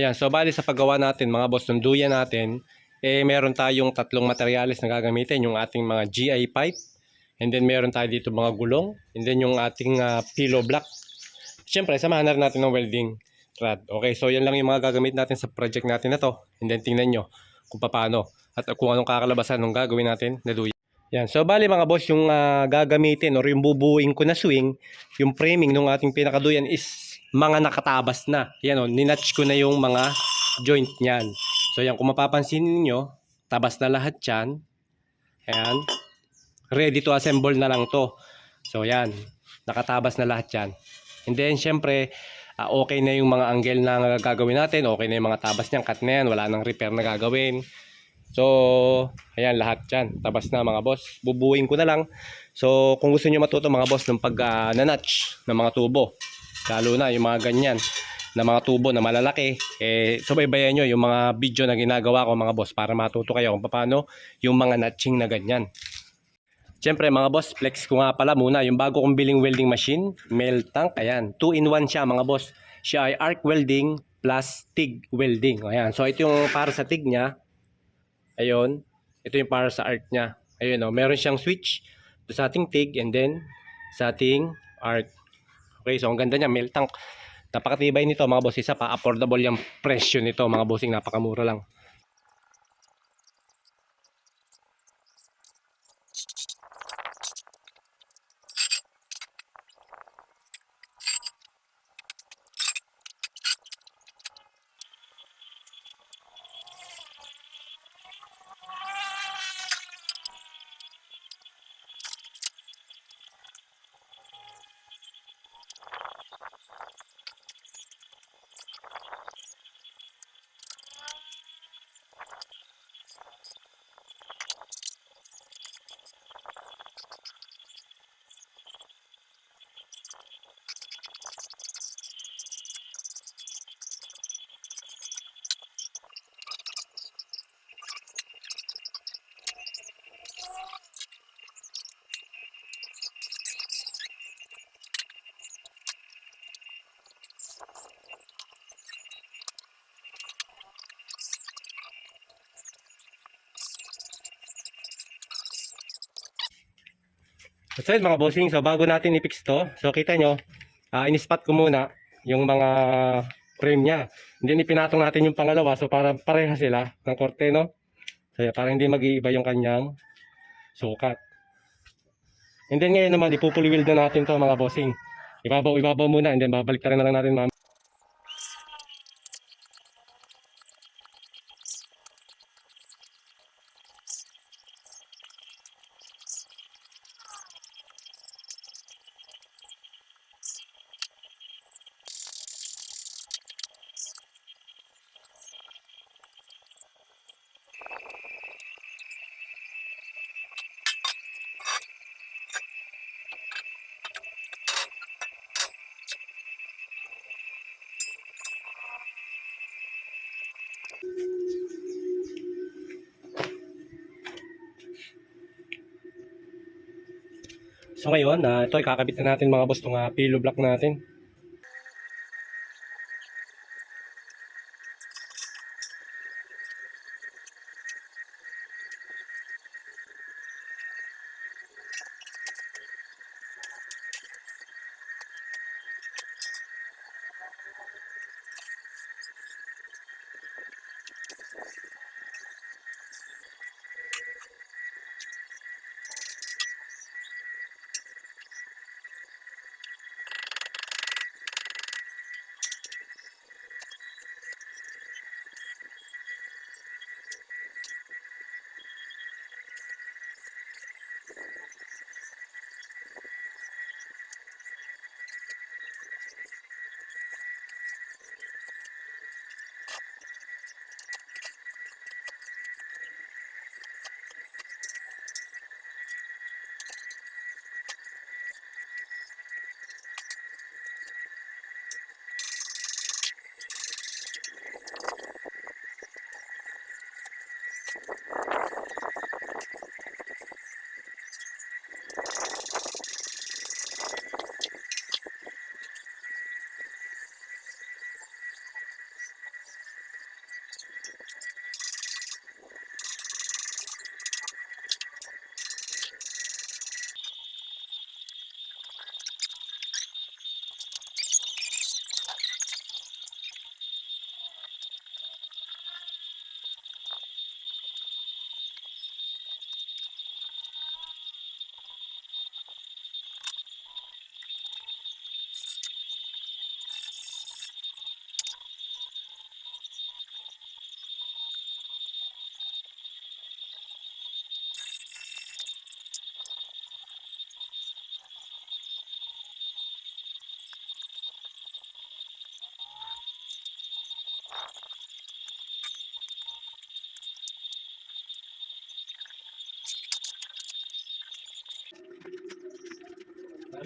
Ayan, so bali sa paggawa natin mga boss, ng duyan natin, eh meron tayong tatlong materyales na gagamitin, yung ating mga GI pipe, and then meron tayo dito mga gulong, and then yung ating ah, pillow block. Siyempre, samahan na rin natin ng welding rod. Okay, so yan lang yung mga gagamit natin sa project natin na to. And then tingnan nyo kung paano at kung anong kakalabasan ng gagawin natin na duyan. Yan, so bali mga boss, yung ah, gagamitin or yung bubuing ko na swing, yung framing ng ating pinakaduyan is mga nakatabas na. Yan o, ninatch ko na yung mga joint niyan. So yan, kung mapapansin niyo tabas na lahat yan. Ayan. Ready to assemble na lang to. So yan, nakatabas na lahat yan. And then, syempre, ah, okay na yung mga angle na gagawin natin. Okay na yung mga tabas niyan, cut na yan. Wala nang repair na gagawin. So, ayan, lahat yan. Tabas na mga boss. Bubuin ko na lang. So, kung gusto niyo matuto mga boss ng pag ah, ng mga tubo, lalo na yung mga ganyan na mga tubo na malalaki, eh, subaybayan nyo yung mga video na ginagawa ko mga boss para matuto kayo kung paano yung mga notching na ganyan. Siyempre mga boss, flex ko nga pala muna yung bago kong biling welding machine, melt tank, ayan. 2 in 1 siya mga boss. Siya ay arc welding plus TIG welding. Ayan. So ito yung para sa TIG niya. Ayun. Ito yung para sa arc niya. Ayun oh, meron siyang switch sa ating TIG and then sa ating arc. Okay, so ang ganda niya, melt tank. Napakatibay nito mga boss. Isa pa, affordable yung presyo nito mga bossing. Napakamura lang. So yun, mga bossing, so bago natin i-fix to, so kita nyo, ah in-spot ko muna yung mga frame niya. Then ipinatong natin yung pangalawa, so para pareha sila ng korte, no? So para hindi mag-iiba yung kanyang sukat. And then ngayon naman, ipupuliwil na natin to mga bossing. Ibabaw, ibabaw muna, and then babalik na lang natin mamaya. So ngayon, ah ito, ikakabit na natin mga boss, itong uh, pillow block natin.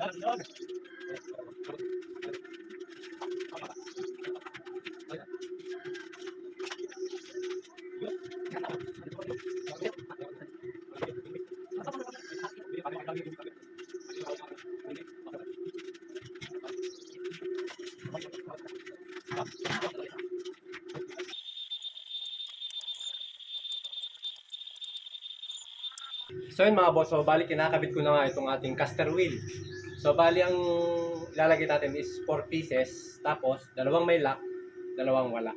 So yun mga boss, so bali kinakabit ko na nga itong ating caster wheel. So bali ang ilalagay natin is 4 pieces, tapos dalawang may lock, dalawang wala.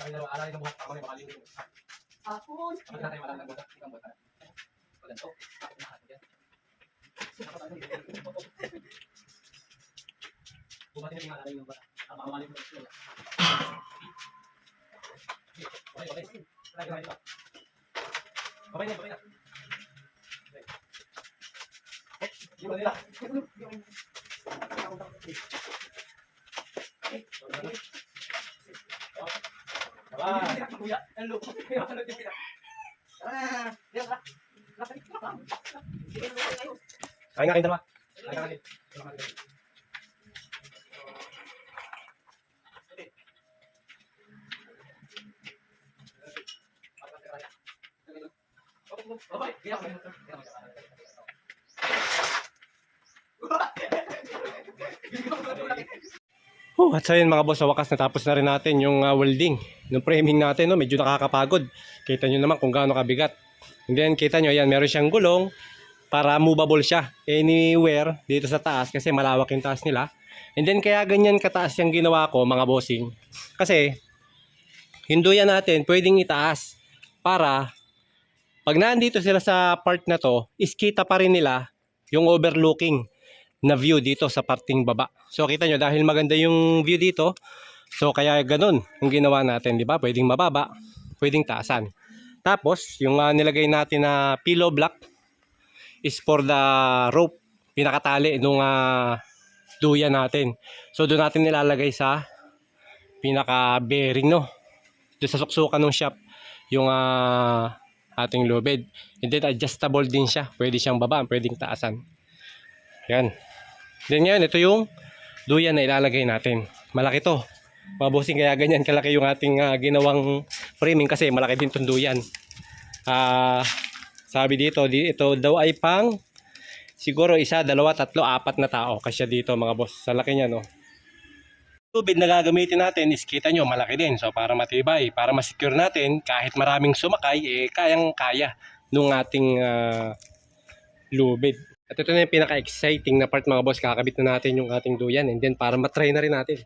Kaya na alay ng buhat ako ni makalim. Hapon. Kapag natin wala nang buhat, ikang buhat. Ganito. Bumatin na yung alay ng buhat. Ang mga malim ng sila. Okay, okay. Try, try, try. Babay na, babay na. Okay. Eh, di ba nila? Kuya, hello. Ah, yan ka. Sige, hello kayo. Kain nga kayo dalawa. Kain nga. Oh, at yun mga boss, sa wakas natapos na rin natin yung uh, welding. Yung framing natin, no, medyo nakakapagod. Kita nyo naman kung gaano kabigat. And then kita nyo, yan, meron siyang gulong para movable siya anywhere dito sa taas kasi malawak yung taas nila. And then kaya ganyan kataas yung ginawa ko mga bossing. Kasi hinduyan natin pwedeng itaas para pag nandito sila sa part na to, is kita pa rin nila yung overlooking na view dito sa parting baba. So kita nyo dahil maganda yung view dito, so kaya ganun yung ginawa natin, di ba? Pwedeng mababa, pwedeng taasan. Tapos yung ah, nilagay natin na pillow block is for the rope, pinakatali nung ah, duyan natin. So doon natin nilalagay sa pinaka bearing no. Doon sa suksukan ng shop yung ah, ating lubid. And then adjustable din siya. Pwede siyang baba, pwedeng taasan. Yan. Then ngayon, ito yung duyan na ilalagay natin. Malaki to. Mga kaya ganyan kalaki yung ating ah, ginawang framing kasi malaki din tong duyan. Ah, sabi dito, di, ito daw ay pang siguro isa, dalawa, tatlo, apat na tao kasi dito mga boss. Sa laki niya, no? Tubig na gagamitin natin is kita nyo, malaki din. So para matibay, para masecure natin, kahit maraming sumakay, eh kayang-kaya nung ating ah, lubid. At ito na yung pinaka-exciting na part mga boss. Kakabit na natin yung ating duyan and then para matry na rin natin.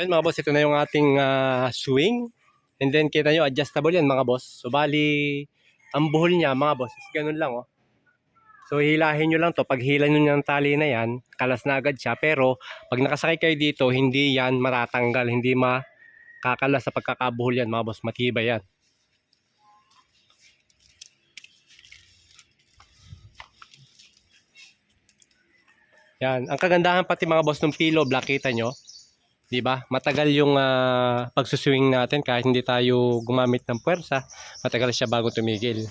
Ayun mga boss, ito na yung ating ah, swing. And then kita nyo, adjustable yan mga boss. So bali, ang buhol niya mga boss, ganun lang oh. So hilahin nyo lang to. Pag hila nyo ng tali na yan, kalas na agad siya. Pero pag nakasakay kayo dito, hindi yan matatanggal. Hindi makakalas sa pagkakabuhol yan mga boss. Matibay yan. Yan. Ang kagandahan pati mga boss ng pillow black, kita nyo. 'Di ba? Matagal yung ah, pagsuswing natin kahit hindi tayo gumamit ng puwersa. Matagal siya bago tumigil.